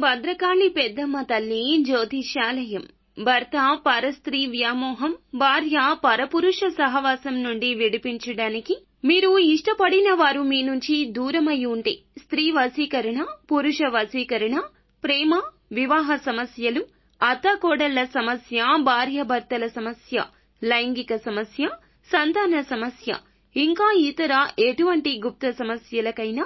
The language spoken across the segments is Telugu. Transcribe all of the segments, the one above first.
భద్రకాళి పెద్దమ్మ తల్లి జ్యోతిషాలయం భర్త పరస్త్రీ వ్యామోహం భార్య పరపురుష సహవాసం నుండి విడిపించడానికి మీరు ఇష్టపడిన వారు మీ నుంచి దూరమై ఉంటే స్త్రీ వశీకరణ పురుష వశీకరణ ప్రేమ వివాహ సమస్యలు అత్తాకోడళ్ళ సమస్య భార్యాభర్తల సమస్య లైంగిక సమస్య సంతాన సమస్య ఇంకా ఇతర ఎటువంటి గుప్త సమస్యలకైనా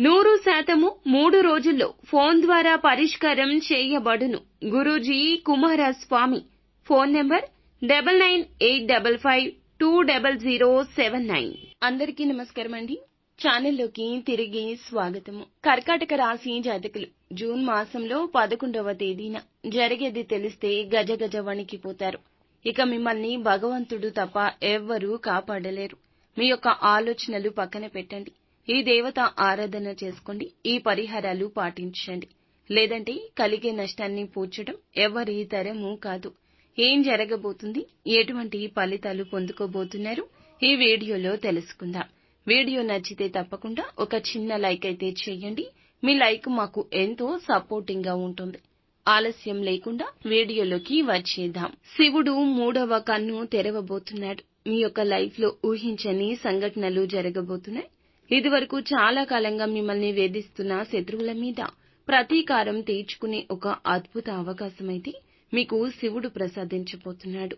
నూరు శాతము మూడు రోజుల్లో ఫోన్ ద్వారా పరిష్కారం చేయబడును. Guruji Kumaraswamy. Phone number double nine eight double five two double zero seven nine. అందరికీ నమస్కారం అండి. ఛానల్లోకి తిరిగి స్వాగతము. కర్కాటక రాశి జాతకులు. జూన్ మాసంలో పదకొండవ తేదీన జరిగేది తెలిస్తే గజగజ వణికిపోతారు. ఇక మిమ్మల్ని భగవంతుడు తప్ప ఎవ్వరూ కాపాడలేరు. మీ యొక్క ఆలోచనలు పక్కన పెట్టండి. ఈ దేవత ఆరాధన చేసుకోండి ఈ పరిహారాలు పాటించండి. లేదంటే కలిగే నష్టాన్ని పూడ్చడం ఎవరి తరము కాదు. ఏం జరగబోతుంది? ఎటువంటి ఫలితాలు పొందుకోబోతున్నారు? ఈ వీడియోలో తెలుసుకుందాం. వీడియో నచ్చితే తప్పకుండా ఒక చిన్న లైక్ అయితే చేయండి. మీ లైక్ మాకు ఎంతో సపోర్టింగ్గా ఉంటుంది. ఆలస్యం లేకుండా వీడియోలోకి వచ్చేద్దాం. శివుడు మూడవ కన్ను తెరవబోతున్నాడు. మీ యొక్క లైఫ్లో ఊహించని సంఘటనలు జరగబోతున్నాయి. ఇదివరకు చాలా కాలంగా మిమ్మల్ని వేధిస్తున్న శత్రువుల మీద ప్రతీకారం తీర్చుకునే ఒక అద్భుత అవకాశమైతే మీకు శివుడు ప్రసాదించబోతున్నాడు.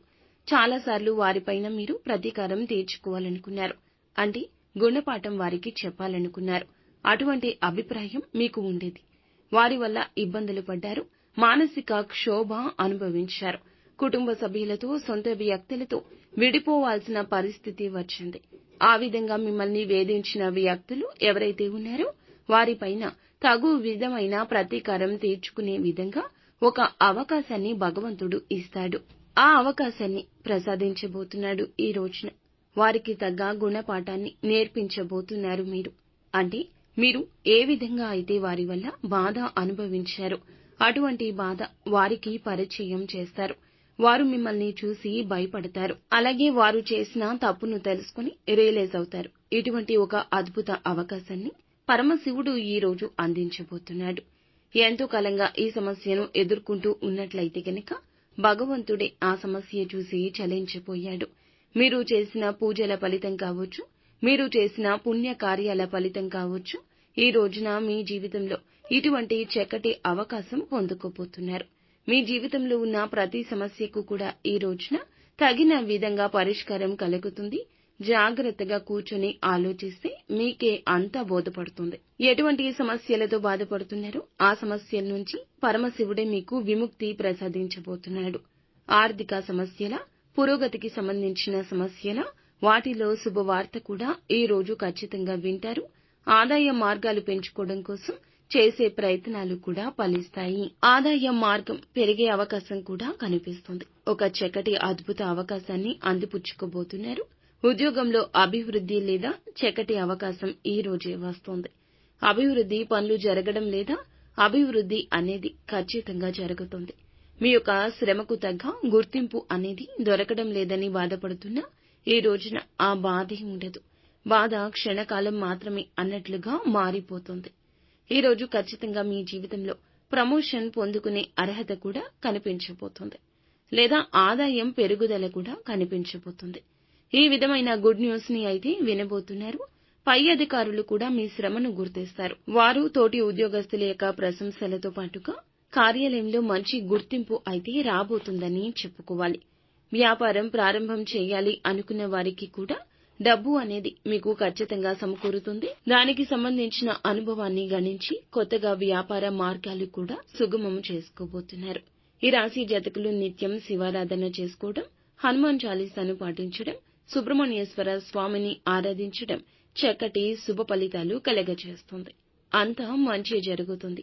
చాలాసార్లు వారిపైన మీరు ప్రతీకారం తీర్చుకోవాలనుకున్నారు. అంటే గుణపాఠం వారికి చెప్పాలనుకున్నారు. అటువంటి అభిప్రాయం మీకు ఉండేది. వారి వల్ల ఇబ్బందులు పడ్డారు. మానసిక క్షోభ అనుభవించారు. కుటుంబ సభ్యులతో సొంత వ్యక్తులతో విడిపోవాల్సిన పరిస్థితి వచ్చింది. ఆ విధంగా మిమ్మల్ని వేధించిన వ్యక్తులు ఎవరైతే ఉన్నారో వారిపైన తగు విధమైన ప్రతీకారం తీర్చుకునే విధంగా ఒక అవకాశాన్ని భగవంతుడు ఇస్తాడు. ఆ అవకాశాన్ని ప్రసాదించబోతున్నాడు ఈ రోజున. వారికి తగ్గ గుణపాఠాన్ని నేర్పించబోతున్నారు మీరు. అంటే మీరు ఏ విధంగా అయితే వారి వల్ల బాధ అనుభవించారో అటువంటి బాధ వారికి పరిచయం చేస్తారు. వారు మిమ్మల్ని చూసి భయపడతారు. అలాగే వారు చేసిన తప్పును తెలుసుకుని రియలైజ్ అవుతారు. ఇటువంటి ఒక అద్భుత అవకాశాన్ని పరమశివుడు ఈ రోజు అందించబోతున్నాడు. ఎంతో కాలంగా ఈ సమస్యను ఎదుర్కొంటూ ఉన్నట్లయితే గనక భగవంతుడే ఆ సమస్య చూసి చలించిపోయాడు. మీరు చేసిన పూజల ఫలితం కావచ్చు మీరు చేసిన పుణ్య కార్యాల ఫలితం కావచ్చు ఈ రోజున మీ జీవితంలో ఇటువంటి చక్కటి అవకాశం పొందుకోబోతున్నారు. మీ జీవితంలో ఉన్న ప్రతి సమస్యకు కూడా ఈ రోజున తగిన విధంగా పరిష్కారం కలుగుతుంది. జాగ్రత్తగా కూర్చొని ఆలోచిస్తే మీకే అంతా బోధపడుతుంది. ఎటువంటి సమస్యలతో బాధపడుతున్నారో? ఆ సమస్యల నుంచి పరమశివుడే మీకు విముక్తి ప్రసాదించబోతున్నాడు. ఆర్థిక సమస్యల పురోగతికి సంబంధించిన సమస్యల వాటిలో శుభవార్త కూడా ఈ రోజు ఖచ్చితంగా వింటారు. ఆదాయ మార్గాలు పెంచుకోవడం కోసం చేసే ప్రయత్నాలు కూడా ఫలిస్తాయి. ఆదాయ మార్గం పెరిగే అవకాశం కూడా కనిపిస్తుంది. ఒక చక్కటి అద్భుత అవకాశాన్ని అందిపుచ్చుకోబోతున్నారు. ఉద్యోగంలో అభివృద్ధి లేదా చక్కటి అవకాశం ఈ రోజే వస్తుంది. అభివృద్ధి పనులు జరగడం లేదా అభివృద్ధి అనేది ఖచ్చితంగా జరుగుతుంది. మీ యొక్క శ్రమకు తగ్గ గుర్తింపు అనేది దొరకడం లేదని బాధపడుతున్నా ఈ రోజున ఆ బాధే ఉండదు. బాధ క్షణకాలం మాత్రమే అన్నట్లుగా మారిపోతుంది. ఈ రోజు ఖచ్చితంగా మీ జీవితంలో ప్రమోషన్ పొందుకునే అర్హత కూడా కనిపించబోతుంది. లేదా ఆదాయం పెరుగుదల కూడా కనిపించబోతుంది. ఈ విధమైన గుడ్ న్యూస్ని అయితే వినబోతున్నారు. పై అధికారులు కూడా మీ శ్రమను గుర్తిస్తారు. వారు తోటి ఉద్యోగస్తుల యొక్క ప్రశంసలతో పాటుగా కార్యాలయంలో మంచి గుర్తింపు అయితే రాబోతుందని చెప్పుకోవాలి. వ్యాపారం ప్రారంభం చేయాలి అనుకున్న వారికి కూడా డబ్బు అనేది మీకు ఖచ్చితంగా సమకూరుతుంది. దానికి సంబంధించిన అనుభవాన్ని గణించి కొత్తగా వ్యాపార మార్గాలు కూడా సుగమం చేసుకోబోతున్నారు. ఈ రాశి జాతకులు నిత్యం శివారాధన చేసుకోవడం హనుమాన్ చాలీసాను పాటించడం సుబ్రహ్మణ్యేశ్వర స్వామిని ఆరాధించడం చక్కటి శుభ ఫలితాలు కలగజేస్తుంది. అంతా మంచి జరుగుతుంది.